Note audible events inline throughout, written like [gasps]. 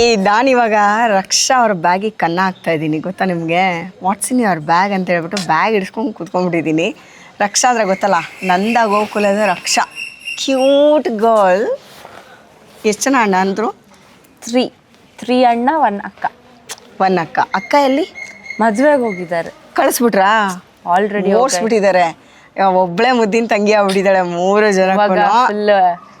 ನಾನಿವಾಗ ರಕ್ಷಾ ಅವ್ರ ಬ್ಯಾಗಿಗೆ ಕನ್ನ ಹಾಕ್ತಾ ಇದ್ದೀನಿ. ಗೊತ್ತಾ ನಿಮಗೆ? ವಾಟ್ಸ್ ಇನ್ ಯುವರ್ ಬ್ಯಾಗ್ ಅಂತ ಹೇಳ್ಬಿಟ್ಟು ಬ್ಯಾಗ್ ಹಿಡ್ಸ್ಕೊಂಡು ಕುತ್ಕೊಂಡ್ಬಿಟ್ಟಿದ್ದೀನಿ. ರಕ್ಷಾ ಅಂದರೆ ಗೊತ್ತಲ್ಲ ನಂದ ಗೋಕುಲದ ರಕ್ಷಾ. ಕ್ಯೂಟ್ ಗರ್ಲ್ ಎಷ್ಟು ಜನ ಅಣ್ಣ ಅಂದರು? ತ್ರೀ ತ್ರೀ ಅಣ್ಣ ಒನ್ ಅಕ್ಕ. ಒನ್ ಅಕ್ಕ. ಅಕ್ಕ ಎಲ್ಲಿ? ಮದುವೆಗೆ ಹೋಗಿದ್ದಾರೆ. ಕಳಿಸ್ಬಿಟ್ರಾ? ಆಲ್ರೆಡಿ ಓಡಿಸ್ಬಿಟ್ಟಿದ್ದಾರೆ. ಒಬ್ಬಳೇ ಮುದ್ದಿನ ತಂಗಿ ಆಗ್ಬಿಟ್ಟಿದ್ದಾಳೆ ಮೂರು ಜನ ಇವಾಗ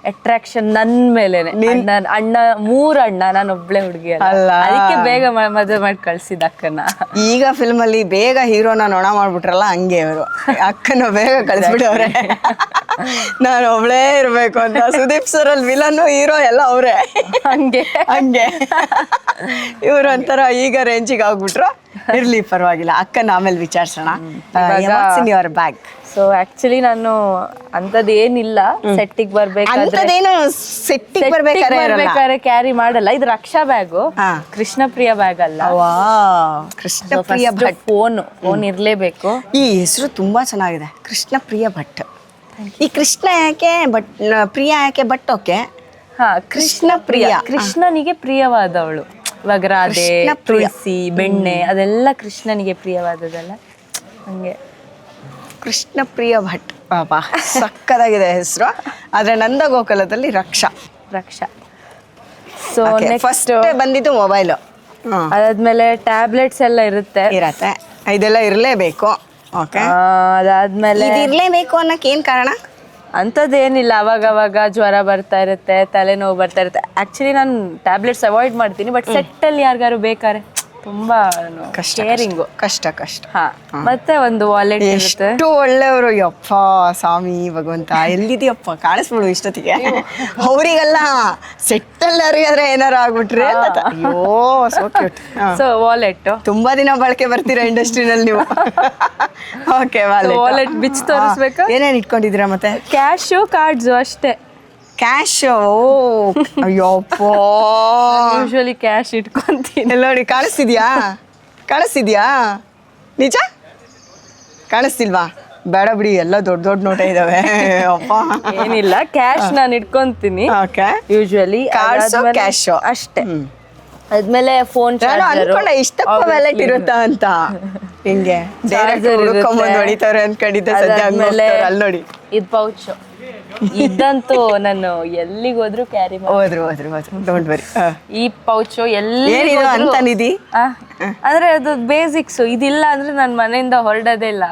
ಅಟ್ರಾಕ್ಷನ್ ನನ್ ಮೇಲೆನೆ. ಅಣ್ಣ ಅಣ್ಣ ಮೂರ್ ಅಣ್ಣ ನಾನು ಒಬ್ಳೆ ಹುಡುಗಿ ಅಲ್ಲ. ಅಲ್ಲ. ಅದಕ್ಕೆ ಬೇಗ ಮದುವೆ ಮಾಡಿ ಕಳ್ಸಿದ ಅಕ್ಕನ. ಈಗ ಫಿಲ್ಮಲ್ಲಿ ಬೇಗ ಹೀರೋನ ನೊಣ ಮಾಡ್ಬಿಟ್ರಲ್ಲ ಹಂಗೆ ಅವರು ಅಕ್ಕನ ಬೇಗ ಕಳಿಸ್ಬಿಟ್ಟವ್ರೆ ನಾನು ಒಬ್ಳೇ ಇರ್ಬೇಕು ಅಂತ. ಸುದೀಪ್ ಸರ್ ಅಲ್ಲಿ ವಿಲನ್ ಹೀರೋ ಎಲ್ಲ ಅವರೇ. ಹಂಗೆ. ಹಂಗೆ. ಇವ್ರ ಒಂಥರ ಈಗ ರೇಂಜಿಗೆ ಆಗ್ಬಿಟ್ರು. ಇರ್ಲಿ ಪರವಾಗಿಲ್ಲ. ಅಕ್ಕನ ಆಮೇಲೆ ವಿಚಾರಿಸೋಣ. ಯುವರ್ ಬ್ಯಾಗ್ ಸೊ ಆಕ್ಚುಲಿ ನಾನು ಅಂತದ್ ಏನಿಲ್ಲ ಸೆಟ್ಟಿಗೆ ಬರ್ಬೇಕಾದ್ರೆ ಸೆಟ್ಟಿಗೆ ಬರ್ಬೇಕಾದ್ರೆ ಕ್ಯಾರಿ ಮಾಡಲ್ಲ. ಇದು ರಕ್ಷಾ ಬ್ಯಾಗ್. ಕೃಷ್ಣಪ್ರಿಯ ಕೃಷ್ಣ ಪ್ರಿಯ ಬ್ಯಾಗ್ ಅಲ್ಲ. ವಾ ಕೃಷ್ಣ ಪ್ರಿಯ ಭಟ್. ಫೋನ್ ಫೋನ್ ಇರ್ಲೇಬೇಕು. ಈ ಹೆಸರು ತುಂಬಾ ಚೆನ್ನಾಗಿದೆ. ಕೃಷ್ಣ ಪ್ರಿಯ ಭಟ್ ಈ ಕೃಷ್ಣ ಯಾಕೆ ಬಟ್ ಪ್ರಿಯ ಯಾಕೆ ಭಟ್ ಓಕೆ? ಹಾ ಕೃಷ್ಣ ಪ್ರಿಯ ಕೃಷ್ಣನಿಗೆ ಪ್ರಿಯವಾದವಳು. ಕೃಷ್ಣ ಪ್ರಿಯ. ತುಳಸಿ ಬೆಣ್ಣೆ ಅದೆಲ್ಲ ಕೃಷ್ಣನಿಗೆ ಪ್ರಿಯವಾದದಲ್ಲ ಹಂಗೆ. ಕೃಷ್ಣ ಪ್ರಿಯ ಭಟ್. ಪಾಪ. ಸಕ್ಕದಾಗಿದೆ ಹೆಸರು. ಆದ್ರೆ Nanda ಗೋಕುಲದಲ್ಲಿ Raksha. Raksha so first next ಬಂದಿದ್ದು ಮೊಬೈಲು ಅದಾದ್ಮೇಲೆ ಟ್ಯಾಬ್ಲೆಟ್ಸ್ ಎಲ್ಲ ಇರುತ್ತೆ. ಇರತ್ತೆ. ಇದೆಲ್ಲ ಇರಲೇಬೇಕು. ಓಕೆ ಆ, ಅದಾದ್ಮೇಲೆ ಇರ್ಲೇಬೇಕು ಇರಲೇಬೇಕು ಅನ್ನಕ್ಕೆ ಏನ್ ಕಾರಣ? ಅಂಥದ್ದೇನಿಲ್ಲ ಅವಾಗ ಅವಾಗ ಜ್ವರ ಬರ್ತಾ ಇರುತ್ತೆ ತಲೆನೋವು ಬರ್ತಾ ಇರುತ್ತೆ. ಆಕ್ಚುಲಿ ನಾನು ಟ್ಯಾಬ್ಲೆಟ್ಸ್ ಅವಾಯ್ಡ್ ಮಾಡ್ತೀನಿ ಬಟ್ ಸೆಟ್ಟಲ್ಲಿ ಯಾರಿಗಾರು ಬೇಕಾರೆ ತುಂಬಾ ಕಷ್ಟ ಕೇರಿಂಗು ಕಷ್ಟ ಕಷ್ಟ. ಹಾ. ಮತ್ತೆ ಒಂದು ವಾಲೆಟ್ ಇರುತ್ತೆ. ಎಷ್ಟು ಒಳ್ಳೆಯವರು ಯಪ್ಪ ಸ್ವಾಮಿ ಭಗವಂತ ಎಲ್ಲಿದೆಯಪ್ಪ ಕಾಣಿಸ್ಬಿಡು ಇಷ್ಟೊತ್ತಿಗೆ. ಅವರಿಗೆಲ್ಲ ಸೆಟ್ಟಲ್ಲಿ ಯಾರಿಗಾದ್ರೆ ಏನಾರು ಆಗ್ಬಿಟ್ರೆ. ಅಯ್ಯೋ ಸೋ ಕ್ಯೂಟ್ ಸೊ ವಾಲೆಟ್ ತುಂಬಾ ದಿನ ಬಳಕೆ ಬರ್ತೀರಾ ಇಂಡಸ್ಟ್ರಿನಲ್ಲಿ ನೀವು? [laughs] ಓಕೆ ವಾಲೆಟ್ ಬಿಚ್ಚಿ ತೋರಿಸ್ಬೇಕಾ? ಏನೇನು ಇಟ್ಕೊಂಡಿದ್ದೀರಾ ಮತ್ತೆ? ಕ್ಯಾಶು ಕಾರ್ಡ್ಸು ಅಷ್ಟೇ. Cash oh Ayyappa usually cash ಇಟ್ಕೊಂತೀನಿ. ನೋಡಿ ಕಾಣಿಸ್ತಿದ್ಯಾ? ಕಾಣಿಸ್ತಿದ್ಯಾ? ನಿಜ? ಕಳಿಸ್ತಿಲ್ವಾ ಬೇಡ ಬಿಡಿ ಎಲ್ಲ ದೊಡ್ಡ ದೊಡ್ಡ ನೋಟ ಇದಾವೆ. ಅಪ್ಪ. ಏನಿಲ್ಲ ಕ್ಯಾಶ್ ನಾನು ಇಟ್ಕೊಂತೀನಿ. Okay usually cash. ಅಷ್ಟೇ. ಅದ್ಮೇಲೆ ಫೋನ್ ಅನ್ಕೊಂಡೆ ಇಷ್ಟಪ್ಪ ವ್ಯಾಲೆಟ್ ಇರುತ್ತಾ ಅಂತ. ಹಿಂಗೆ. ಡೈರೆಕ್ಟ್. ಹುಡ್ಕೊಂಬಂದು ಹೊಡಿತಾರೆ ಅನ್ಕೊಂಡಿದ್ದೆ ಸದ್ಯ ಹಂಗ್ ಅಲ್ಲಿ ನೋಡಿ. ಇದು ಪೌಚ್ ಇದಂತೂ ನಾನು ಎಲ್ಲಿಗೆ ಹೋದ್ರು ಕ್ಯಾರಿ ಹೋದ್ರು ಹೋದ್ರು ಹೋದ್ರು. ಡೋಂಟ್ ವರಿ ಈ ಪೌಚು ಎಲ್ಲಿ ಏನಿದು ಅಂತ ನಿಧಿ? ಅಂದ್ರೆ ಅದು ಬೇಸಿಕ್ಸ್ ಇದಿಲ್ಲ ಅಂದ್ರೆ ನನ್ನ ಮನೆಯಿಂದ ಹೊರಡೋದೇ ಇಲ್ಲ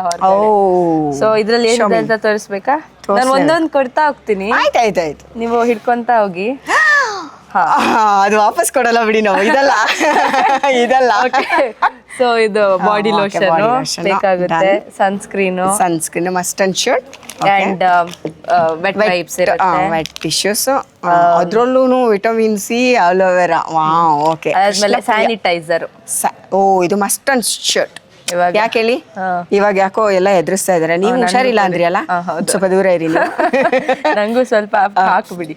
ಸೊ ಇದ್ರಲ್ಲಿ ಏನಿದೆ ಅಂತ ತೋರಿಸ್ಬೇಕಾ? ನಾನು ಒಂದೊಂದು ಕೊಡ್ತಾ ಹೋಗ್ತೀನಿ. ಆಯ್ತು ಆಯ್ತು ಆಯ್ತು. ನೀವು ಹಿಡ್ಕೊಂತ ಹೋಗಿ. [gasps] ಅದು ವಾಪಸ್ ಕೊಡಲ್ಲ ಬಿಡಿ ನಾವು. ಇದಲ್ಲ. [laughs] ಇದಲ್ಲ. ಸೊ ಇದು ಬಾಡಿ ಲೋಷನ್. ಬೇಕಾಗುತ್ತೆ sunscreen sunscreen must and shirt and wet wipes wet tissues ಅದ್ರಲ್ಲೂ ವಿಟಮಿನ್ ಸಿ ಅಲೋವೆರಾ ವಾ ಓಕೆ ಅದಾದ್ಮೇಲೆ ಸ್ಯಾನಿಟೈಸರ್ ಓ ಇದು ಮಸ್ಟ್ ಅಂಡ್ ಶರ್ಟ್ ಇವಾಗ. ಯಾಕೆ ಹೇಳಿ? ಇವಾಗ ಯಾಕೋ ಎಲ್ಲ ಎದುರಿಸ್ತಾ ಇದಾರೆ. ನೀವು ಹುಷಾರಿಲ್ಲ ಅಂದ್ರಿ ಅಲ್ಲ ಸ್ವಲ್ಪ ದೂರ ಇರಿ [laughs] ನಂಗೂ ಸ್ವಲ್ಪ ಹಾಕ್ಬಿಡಿ.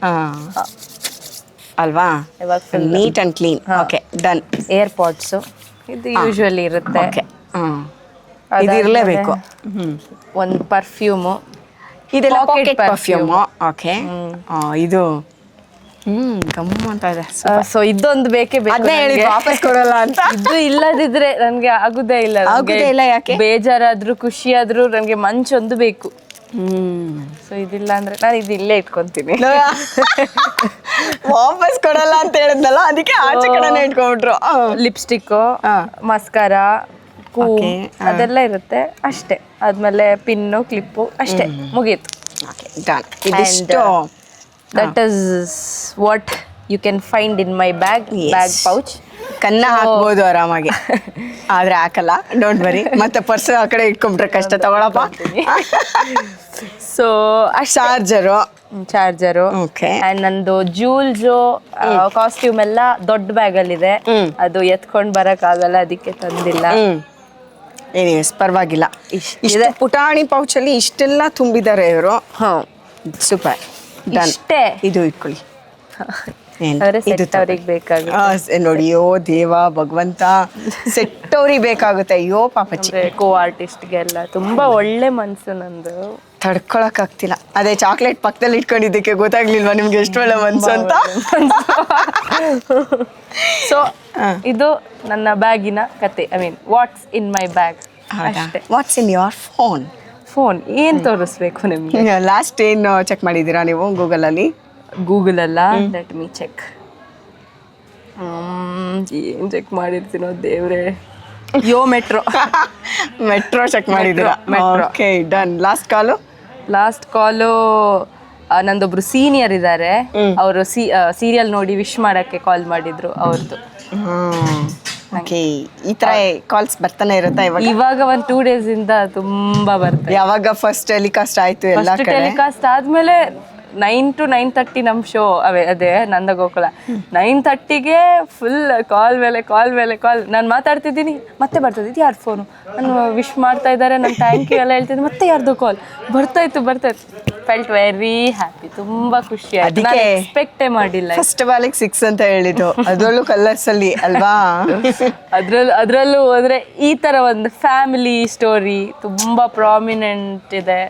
ಅಲ್ವಾ? ಇವಾಗ neat and clean okay done AirPods ಇದು ಯೂಶುವಲಿ ಇರುತ್ತೆ. ಓಕೆ ಇದು ಇರಲೇಬೇಕು. ಒಂದು ಪರ್ಫ್ಯೂಮು ಇದೆ ಪಾಕೆಟ್. ಪರ್ಫ್ಯೂಮ್ ಓಕೆ ಇದು. ಹ್ಮ್ ಗಮ್ ಅಂತ ಇದೆ ಸೊ ಇದೊಂದು ಬೇಕೇ ಬೇಕು ಅದನ್ನೇ ಹೇಳಿ ನಂಗೆ. ವಾಪಸ್ ಕೊಡಲ್ಲ ಅಂತ. [laughs] ಇದು ಇಲ್ಲದಿದ್ರೆ ನನ್ಗೆ ಆಗುದೇ ಇಲ್ಲ. ಆಗುದೇ ಇಲ್ಲ, ಯಾಕೆ? ಬೇಜಾರಾದ್ರೂ ಖುಷಿಯಾದ್ರೂ ನನ್ಗೆ ಮಂಚೊಂದು ಬೇಕು. ಹ್ಮ್ ಸೊ ಇದಿಲ್ಲ ಅಂದ್ರೆ ನಾನು ಇದು ಇಲ್ಲೇ ಇಟ್ಕೊಂತೀನಿ. ವಾಪಸ್ ಕೊಡಲ್ಲ ಅಂತ ಹೇಳಿದ್ನಲ್ಲ ಅದಕ್ಕೆ ಆಚೆ ಕಡೆನೇ ಇಟ್ಕೊಂಡ್ಬಿಟ್ರು. ಲಿಪ್ಸ್ಟಿಕ್ ಹಾ. ಮಸ್ಕಾರ ಕೂ ಅದೆಲ್ಲ ಇರುತ್ತೆ ಅಷ್ಟೇ. ಆದ್ಮೇಲೆ ಪಿನ್ನು ಕ್ಲಿಪ್ಪು ಅಷ್ಟೇ ಮುಗೀತು that is what you can find in my bag. Bag pouch ಕನ್ನ ಹಾಕ್ಬೋದು ಆರಾಮಾಗಿ. [laughs] ಆದ್ರೆ ಹಾಕಲ್ಲ. ಡೋಂಟ್ ಬರಿ ಮತ್ತೆ ಪರ್ಸ್ ಆ ಕಡೆ ಇಟ್ಕೊಂಡ್ರೆ ಕಷ್ಟ [laughs] ತಗೊಳಪ್ಪ. So [laughs] charger. ಚಾರ್ಜರು. ಅಂಡ್ ನಂದು ಜೂಲ್ಸು ಕಾಸ್ಟ್ಯೂಮ್ ಎಲ್ಲ ದೊಡ್ಡ ಬ್ಯಾಗಲ್ಲಿದೆ. ಇದೆ ಅದು ಎತ್ಕೊಂಡ್ ಬರಕ್ ಆಗಲ್ಲ ಅದಕ್ಕೆ ತಂದಿಲ್ಲ. ಎನಿವೇಸ್ ಪರವಾಗಿಲ್ಲ. ಇಷ್ಟ್ ಇಷ್ಟು ಪುಟಾಣಿ ಪೌಚಲ್ಲಿ ಇಷ್ಟೆಲ್ಲ ತುಂಬಿದ್ದಾರೆ ಇವರು. ಹ್ಮ್. ಸೂಪರ್ ಇಷ್ಟೇ. ಇದು ಇಟ್ಕೊಳ್ಳಿ. ಅವ್ರಿಗೆ ಬೇಕಾಗುತ್ತೆ. ನೋಡಿ ಅಯ್ಯೋ ದೇವ ಭಗವಂತ ಸೆಟ್ ಅವ್ರಿಗೆ ಬೇಕಾಗುತ್ತೆ. ಅಯ್ಯೋ ಪಾಪ ಕೋ ಆರ್ಟಿಸ್ಟ್ಗೆಲ್ಲ ತುಂಬಾ ಒಳ್ಳೆ ಮನ್ಸು ನಂದು. ತಡ್ಕೊಳಕ್ ಆಗ್ತಿಲ್ಲ ಅದೇ ಚಾಕ್ಲೇಟ್ ಪಕ್ಕದಲ್ಲಿ ಇಟ್ಕೊಂಡಿದ್ದಕ್ಕೆ ಗೊತ್ತಾಗ್ಲಿಲ್ವಾ ನಿಮ್ಗೆ ಎಷ್ಟು ಒಳ್ಳೆ ಮನ್ಸು ಅಂತ? [laughs] ಸೊ ಇದು ನನ್ನ ಬ್ಯಾಗಿನ ಕತೆ. I mean what's in my bag what's in your phone phone ಏನ್ ತೋರಿಸ್ಬೇಕು ನಿಮ್ಗೆ? ಲಾಸ್ಟ್ ಏನು ಚೆಕ್ ಮಾಡಿದ್ದೀರಾ ನೀವು ಗೂಗಲಲ್ಲಿ ಗೂಗಲ್ ಅಲ್ಲ? ಲೆಟ್ ಮೀ ಚೆಕ್ ಏನ್ ಚೆಕ್ ಮಾಡಿರ್ತೀನೋ ದೇವ್ರೆ. ಯೋ ಮೆಟ್ರೋ ಮೆಟ್ರೋ ಚೆಕ್ ಮಾಡಿದ್ದೀರಾ. Okay done last call last call ನಂದೊಬ್ರು senior ಇದ್ದಾರೆ ಅವರು ಸೀರಿಯಲ್ ನೋಡಿ ವಿಶ್ ಮಾಡಕ್ಕೆ ಕಾಲ್ ಮಾಡಿದ್ರು ಅವ್ರದ್ದು ಓಕೆ ಈ ತರ ಕಾಲ್ಸ್ ಬರ್ತಾನೆ ಇರುತ್ತೆ ಇವಾಗ? ಇವಾಗ ಒಂದ್ ಟೂ ಡೇಸ್ ಇಂದ ತುಂಬಾ ಬರ್ತದೆ ಯಾವಾಗ ಫಸ್ಟ್ ಟೆಲಿಕಾಸ್ಟ್ ಆಯ್ತು ಎಲ್ಲ ಟೆಲಿಕಾಸ್ಟ್ ಆದ್ಮೇಲೆ ನೈನ್ ಟು ನೈನ್ ತರ್ಟಿ ನಮ್ ಶೋ ಅವೇ ಅದೇ ನಂದ ಗೋಕುಲ ನೈನ್ ತರ್ಟಿಗೆ ಫುಲ್ ಕಾಲ್ ಮೇಲೆ ಕಾಲ್ ಮೇಲೆ ಕಾಲ್ ನಾನು ಮಾತಾಡ್ತಿದ್ದೀನಿ ಮತ್ತೆ ಬರ್ತದೆ ಇದು ಯಾರು ಫೋನು ನಾನು ವಿಶ್ ಮಾಡ್ತಾ ಇದ್ದಾರೆ ನಾನು ಥ್ಯಾಂಕ್ ಯು ಎಲ್ಲ ಹೇಳ್ತಿದ್ದೆ ಮತ್ತೆ ಯಾರ್ದು ಕಾಲ್ ಬರ್ತಾಯಿತ್ತು ಬರ್ತಾಯಿತ್ತು ಫೆಲ್ಟ್ ವೆರಿ ಹ್ಯಾಪಿ ತುಂಬಾ ಖುಷಿ ಆಯ್ತು. ನಾನು ಎಕ್ಸ್ಪೆಕ್ಟೇ ಮಾಡಿಲ್ಲ. ಫಸ್ಟ್ ಬಾಲಿಗೆ ಸಿಕ್ಸ್ ಅಂತ ಹೇಳಿದ್ದು. ಅದರಲ್ಲೂ ಕಲರ್ಸ್ ಅಲ್ಲಿ ಅಲ್ವಾ? ಅದ್ರಲ್ಲೂ ಅದರಲ್ಲೂ ಹೋದ್ರೆ ಈ ತರ ಒಂದು ಫ್ಯಾಮಿಲಿ ಸ್ಟೋರಿ ತುಂಬಾ ಪ್ರಾಮಿನೆಂಟ್ ಇದೆ.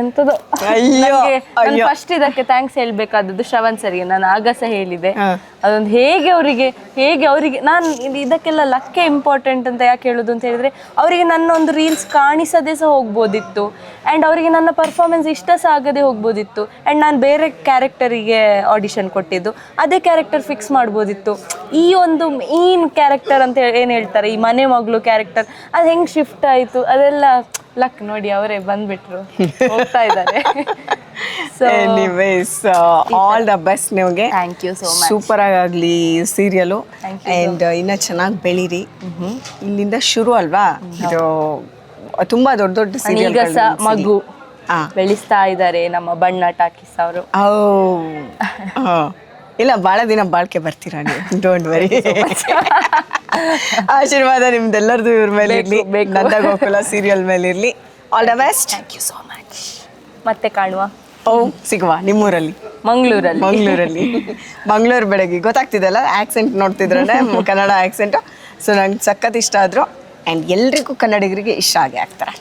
ಎಂತದು. ಅಯ್ಯೋ, ಅಯ್ಯೋ. ಫಸ್ಟ್ ಇದಕ್ಕೆ ಥ್ಯಾಂಕ್ಸ್ ಹೇಳ್ಬೇಕಾದದ್ದು ಶ್ರವಣ್ ಸರ್ಗೆ. ನಾನು ಆಗ ಸಹ ಹೇಳಿದೆ. ಅದೊಂದು ಹೇಗೆ ಅವರಿಗೆ ಹೇಗೆ ಅವರಿಗೆ ನಾನು ಇದಕ್ಕೆಲ್ಲ ಲಕ್ಕೆ ಇಂಪಾರ್ಟೆಂಟ್ ಅಂತ ಯಾಕೆ ಹೇಳೋದು ಅಂತ ಹೇಳಿದ್ರೆ ಅವರಿಗೆ ನನ್ನ ಒಂದು ರೀಲ್ಸ್ ಕಾಣಿಸದೆ ಸಹ ಹೋಗ್ಬೋದಿತ್ತು. ಆ್ಯಂಡ್ ಅವರಿಗೆ ನನ್ನ ಪರ್ಫಾರ್ಮೆನ್ಸ್ ಇಷ್ಟ ಸಹ ಆಗದೆ ಹೋಗ್ಬೋದಿತ್ತು. ಆ್ಯಂಡ್ ನಾನು ಬೇರೆ ಕ್ಯಾರೆಕ್ಟರಿಗೆ ಆಡಿಷನ್ ಕೊಟ್ಟಿದ್ದು. ಅದೇ ಕ್ಯಾರೆಕ್ಟರ್ ಫಿಕ್ಸ್ ಮಾಡ್ಬೋದಿತ್ತು. ಈ ಒಂದು ಮೇನ್ ಕ್ಯಾರೆಕ್ಟರ್ ಅಂತ ಏನು ಹೇಳ್ತಾರೆ? ಈ ಮನೆ ಮಗಳು ಕ್ಯಾರೆಕ್ಟರ್ ಅದು ಹೆಂಗೆ ಶಿಫ್ಟ್ ಆಯಿತು? ಅದೆಲ್ಲ ಲಕ್ ನೋಡಿ ಅವರೇ ಬಂದ್ಬಿಟ್ರು. ಹೋಗ್ತಾ ಇದ್ದಾರೆ. ಎನಿವೇಸ್ ಆಲ್ ದ ಬೆಸ್ಟ್ ನಿಮಗೆ. Thank you so much super ಆಗಲಿ ಸೀರಿಯಲು. ಅಂಡ್ ಆ್ಯಂಡ್ ಇನ್ನ ಚೆನ್ನಾಗಿ ಬೆಳೀರಿ. ಇಲ್ಲಿಂದ ಶುರು ಅಲ್ವಾ? ಇದು ತುಂಬಾ ದೊಡ್ಡ ದೊಡ್ಡ ಸೀರಿಯಲ್ ಮಗು ಬೆಳೆಸ್ತಾ ಇದ್ದಾರೆ ನಮ್ಮ ಬಣ್ಣ ಟಾಕಿಸ್ ಅವರು. [laughs] ಇಲ್ಲ ಭಾಳ ದಿನ ಬಾಳ್ಕೆ ಬರ್ತೀರಾ ನೀವು? ಡೋಂಟ್ ವರಿ [laughs] ಆಶೀರ್ವಾದ ನಿಮ್ದೆಲ್ಲರದು ಇವ್ರ ಮೇಲೆ ಇರಲಿ. ಬೇಕು. ನಂದ ಗೋಕುಲ ಸೀರಿಯಲ್ ಮೇಲೆ ಇರ್ಲಿ. All the best thank you so much ಮತ್ತೆ ಕಾಣುವ? ಓ ಸಿಗುವ. ನಿಮ್ಮೂರಲ್ಲಿ. ಮಂಗಳೂರಲ್ಲಿ. ಮಂಗಳೂರಲ್ಲಿ. ಮಂಗಳೂರು ಬೆಳಗ್ಗೆ. ಗೊತ್ತಾಗ್ತಿದಲ್ಲ? ಆಕ್ಸೆಂಟ್ ನೋಡ್ತಿದ್ರೆ ಕನ್ನಡ ಆಕ್ಸೆಂಟು ಸೊ ನಂಗೆ ಸಖತ್ ಇಷ್ಟ ಆದರು ಆ್ಯಂಡ್ ಎಲ್ರಿಗೂ ಕನ್ನಡಿಗರಿಗೆ ಇಷ್ಟ ಆಗೇ ಆಗ್ತಾರೆ.